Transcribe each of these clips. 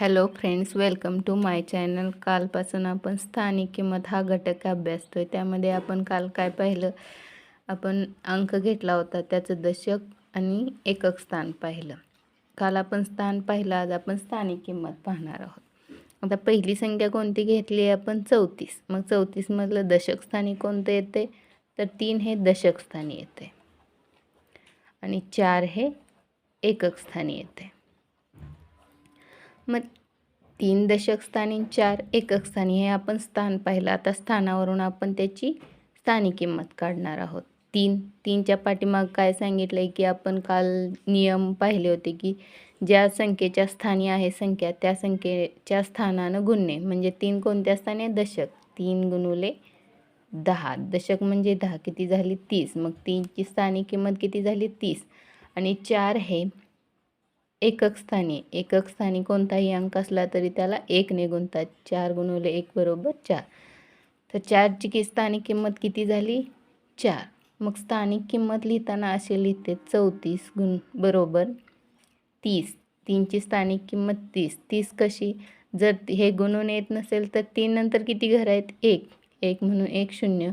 Hello friends welcome to my channel कालपासून आपण स्थानिक किंमत हा घटक अभ्यासतो आहे त्यामध्ये आपण काल काय पाहिलं? आपण अंक घेतला होता. त्याचं दशक आणि एकक स्थान पाहिलं. काल आपण स्थान पाहिलं आज आपण स्थानिक किंमत पाहणार आहोत. आता पहिली संख्या कोणती घेतली आहे आपण? चौतीस. मग चौतीसमधलं दशक स्थानी कोणतं येते तर तीन हे दशक स्थानी येते आणि चार हे एकक स्थानी येते मग तीन दशक स्थानी चार एकक स्थानी हे आपण स्थान पाहिलं. आता स्थानावरून आपण त्याची स्थानिक किंमत काढणार आहोत. तीन तीनच्या पाठीमाग काय सांगितलं आहे की आपण काल नियम पाहिले होते की ज्या संख्येच्या स्थानी आहे संख्या त्या संख्येच्या स्थानानं गुणणे. म्हणजे तीन कोणत्या स्थानी आहे? दशक. तीन गुणुले दहा. दशक म्हणजे दहा. किती झाली? तीस. मग तीनची स्थानिक किंमत किती झाली? तीस. आणि चार हे एकक स्थानी. एकक स्थानी कोणताही अंक असला तरी त्याला एक ने गुणतात चार गुणवले एक बरोबर चार. तर चारची की स्थानिक किंमत किती झाली? चार. मग स्थानिक किंमत लिहिताना असे लिहिते चौतीस गुण बरोबर तीस. तीनची स्थानिक किंमत तीस. तीस कशी? जर हे गुणून येत नसेल तर तीन नंतर किती घर आहेत? एक. एक म्हणून एक शून्य.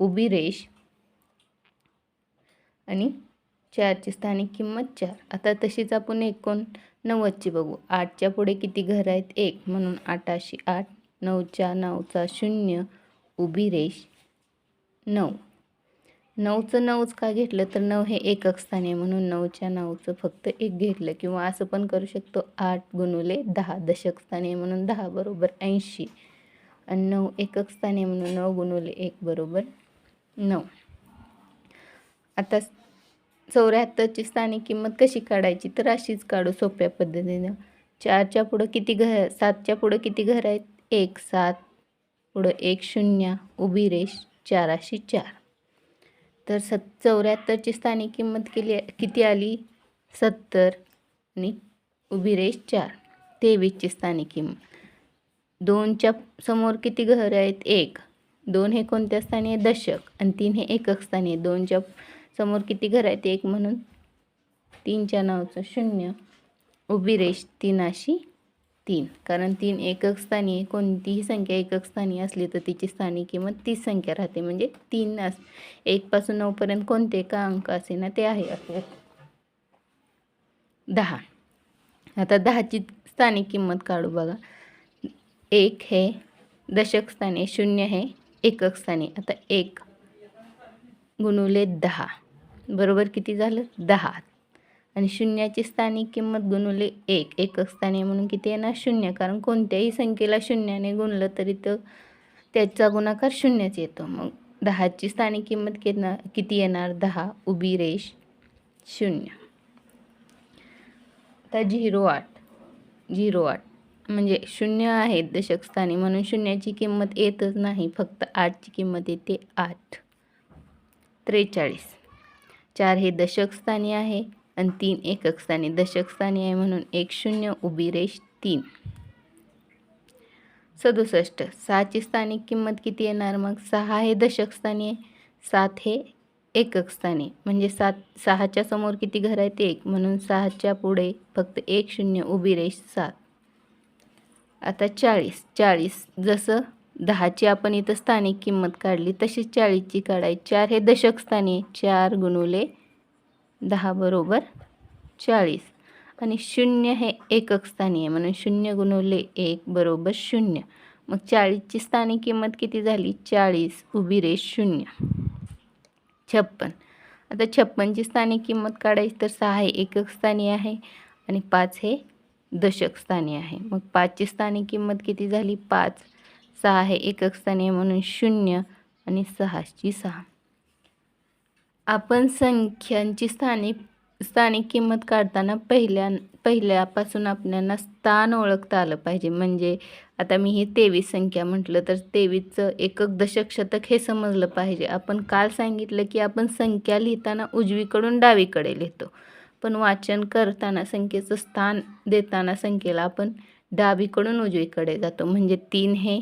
उभी रेष आणि चारची स्थानिक किंमत चार. आता तशीच आपण एकोणनव्वदची बघू. आठच्या पुढे किती घर आहेत? एक म्हणून आठाशी आठ. नऊच्या नऊचा शून्य. उभी रेष नऊ. नऊचं नऊच का घेतलं? तर नऊ हे एकक स्थानी आहे म्हणून नऊच्या नऊचं फक्त एक घेतलं. किंवा असं पण करू शकतो. आठ गुणुले दहा. दशक स्थानी म्हणून दहा बरोबर ऐंशी. आणि नऊ एकक स्थानी म्हणून नऊ गुणुले एक बरोबर नऊ. आता चौऱ्याहत्तरची स्थानिक किंमत कशी काढायची? तर अशीच काढू सोप्या पद्धतीनं. चारच्या पुढं किती घर सातच्या पुढं किती घर आहेत? एक सात. पुढं एक शून्य. उभी रेष चाराशी चार. तर सत चौऱ्याहत्तरची स्थानिक किंमत केली किती आली? सत्तर. आणि उभी रेष चार. तेवीसची स्थानिक किंमत दोनच्या समोर किती घर आहेत? एक. दोन हे कोणत्या स्थानी आहे? दशक. आणि तीन हे एकक स्थानी आहे. दोनच्या समोर किती घर आहेत? एक म्हणून तीनच्या नावचं शून्य. उभी रेष तीनाशी तीन. कारण तीन एकक स्थानी कोणतीही संख्या एकक स्थानी असली तर तिची स्थानी किंमत तीस संख्या राहते. म्हणजे तीन अस एकपासून नऊपर्यंत कोणते? का अंक असे ना ते आहे. असे दहा. आता दहाची स्थानिक किंमत काढू बघा. एक हे दशक स्थानी शून्य हे एकक स्थानी आता एक गुणवले दहा. बरोबर किती झालं? दहा. आणि शून्याची स्थानिक किंमत गुणवले एक. एकक स्थानी म्हणून किती येणार? शून्य. कारण कोणत्याही संख्येला शून्याने गुणलं तरी तर त्याचा गुणाकार शून्यच येतो. मग दहाची स्थानिक किंमत कितना किती येणार? दहा. उभी रेष शून्य. आता झिरो आठ. झिरो आठ. म्हणजे शून्य आहे दशकस्थानी म्हणून शून्याची किंमत येतच नाही. फक्त आठची किंमत येते आठ. त्रेचाळीस. चार हे दशक स्थानी आहे आणि तीन एकक स्थानी दशक स्थानी आहे म्हणून एक शून्य उभी रेष तीन. सदुसष्ट. सहाची स्थानिक किंमत किती येणार मग? सहा हे दशकस्थानी आहे. सात हे एकक स्थानी म्हणजे सात सहाच्या समोर किती घर आहेत? एक. म्हणून सहाच्या पुढे फक्त एक शून्य उभी रेष सात. आता चाळीस. चाळीस जसं दहाची आपण इथं स्थानिक किंमत काढली तशीच चाळीसची काढायची चार हे दशक स्थानी चार गुणुले दहा बरोबर चाळीस. आणि शून्य हे एकक स्थानी आहे. म्हणून शून्य गुणवले एक बरोबर शून्य. मग चाळीसची स्थानिक किंमत किती झाली? चाळीस. उभी रे शून्य. छप्पन. आता छप्पनची स्थानिक किंमत काढायची तर सहा हे एकक स्थानी आहे आणि पाच हे दशक स्थानी आहे. मग पाचची स्थानिक किंमत किती झाली? पाच. सहा हे एकक स्थानी म्हणून शून्य आणि सहाची सहा. आपण संख्यांची स्थानिक स्थानिक किंमत काढताना पहिल्या पहिल्यापासून आपल्याला स्थान ओळखता आलं पाहिजे. म्हणजे आता मी ही तेवीस संख्या म्हटलं तर तेवीसचं एकक दशक शतक हे समजलं पाहिजे. आपण काल सांगितलं की आपण संख्या लिहिताना उजवीकडून डावीकडे लिहितो. पण वाचन करताना संख्येचं स्थान देताना संख्येला आपण डावीकडून उजवीकडे जातो. म्हणजे तीन हे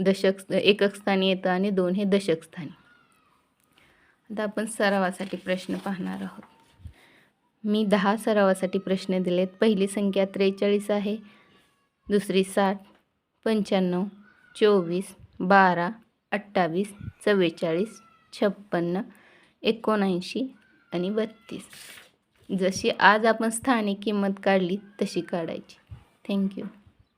दशक एकक स्थानी येतं आणि दोन हे दशक स्थानी आता आपण सरावासाठी प्रश्न पाहणार आहोत. मी दहा सरावासाठी प्रश्न दिलेत. पहिली संख्या त्रेचाळीस आहे. दुसरी साठ पंच्याण्णव चोवीस बारा अठ्ठावीस चव्वेचाळीस छप्पन्न एकोणऐंशी आणि बत्तीस. जशी आज आपण स्थानिक किंमत काढली तशी काढायची. थँक्यू